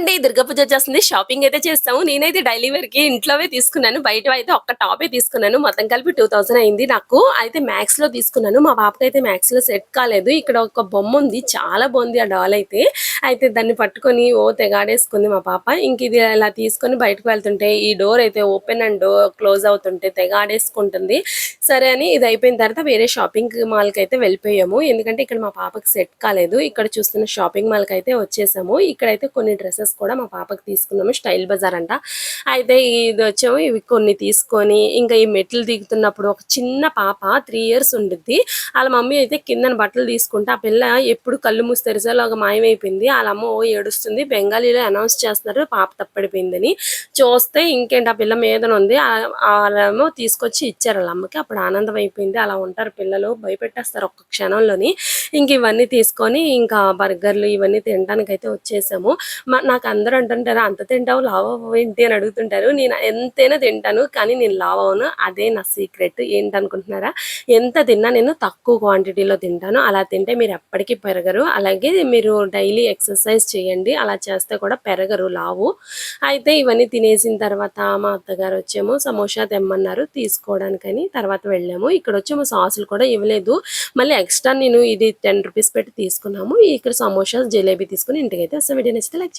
అండి దుర్గా పూజ వచ్చేస్తుంది. షాపింగ్ అయితే చేస్తాము. నేనైతే డైలీ వేర్కి ఇంట్లోవే తీసుకున్నాను. బయట అయితే ఒక్క టాపే తీసుకున్నాను. మొత్తం కలిపి టూ థౌసండ్ అయింది నాకు. అయితే మ్యాక్స్లో తీసుకున్నాను. మా పాపకి అయితే మ్యాక్స్లో సెట్ కాలేదు. ఇక్కడ ఒక బొమ్మ ఉంది. చాలా బాగుంది ఆ డాల్ అయితే. అయితే దాన్ని పట్టుకొని ఓ తెగాడేసుకుంది మా పాప. ఇంక ఇది ఇలా తీసుకొని బయటకు వెళ్తుంటే ఈ డోర్ అయితే ఓపెన్ అండ్ డోర్ క్లోజ్ అవుతుంటే తెగాడేసుకుంటుంది. సరే అని ఇది అయిపోయిన తర్వాత వేరే షాపింగ్ మాల్కి అయితే వెళ్ళిపోయాము. ఎందుకంటే ఇక్కడ మా పాపకి సెట్ కాలేదు. ఇక్కడ చూస్తున్న షాపింగ్ మాల్కి అయితే వచ్చేసాము. ఇక్కడైతే కొన్ని డ్రెస్సెస్ కూడా మా పాపకి తీసుకున్నాము స్టైల్ బజార్ అంట. అయితే ఇది వచ్చాము ఇవి కొన్ని తీసుకొని ఇంకా ఈ మెట్లు దిగుతున్నప్పుడు ఒక చిన్న పాప త్రీ ఇయర్స్ ఉండిద్ది. వాళ్ళ మమ్మీ అయితే కిందన బట్టలు తీసుకుంటే ఆ పిల్ల ఎప్పుడు కళ్ళు మూసి తెరిసేలాగా మాయమైపోయింది. వాళ్ళ అమ్మ ఓ ఏడుస్తుంది బెంగాలీలో అనౌన్స్ చేస్తున్నారు పాప తప్పడిపోయిందని. చూస్తే ఇంకేంటి ఆ పిల్ల మీదన ఉంది. ఆ- వాళ్ళేమో తీసుకొచ్చి ఇచ్చారు వాళ్ళ అమ్మకి. అప్పుడు ఆనందం అయిపోయింది. అలా ఉంటారు పిల్లలు భయపెట్టేస్తారు ఒక్క క్షణంలోని. ఇంక ఇవన్నీ తీసుకొని ఇంకా బర్గర్లు ఇవన్నీ తినడానికి అయితే వచ్చేసాము నాకు అందరూ అంటుంటారు అంత తింటావు? లావు ఏంటి? అని అడుగుతుంటారు. నేను ఎంతైనా తింటాను కానీ నేను లావు అవ్వను అదే నా సీక్రెట్ ఏంటనుకుంటున్నారా? ఎంత తిన్నా నేను తక్కువ క్వాంటిటీలో తింటాను. అలా తింటే మీరు ఎప్పటికీ పెరగరు. అలాగే మీరు డైలీ ఎక్సర్సైజ్ చేయండి. అలా చేస్తే కూడా పెరగరు లావు. అయితే ఇవన్నీ తినేసిన తర్వాత మా అత్తగారు వచ్చేమో. సమోసా తెమ్మన్నారు తీసుకోవడానికని. తర్వాత వెళ్ళాము. ఇక్కడ వచ్చేమో సాసులు కూడా ఇవ్వలేదు. మళ్ళీ ఎక్స్ట్రా నేను ఇది టెన్ రూపీస్ పెట్టి తీసుకున్నాము. ఇక్కడ సమోసా జిలేబీ తీసుకుని ఇంటికి అయితే అసలు వీడియో నచ్చితే లైక్ చేయండి.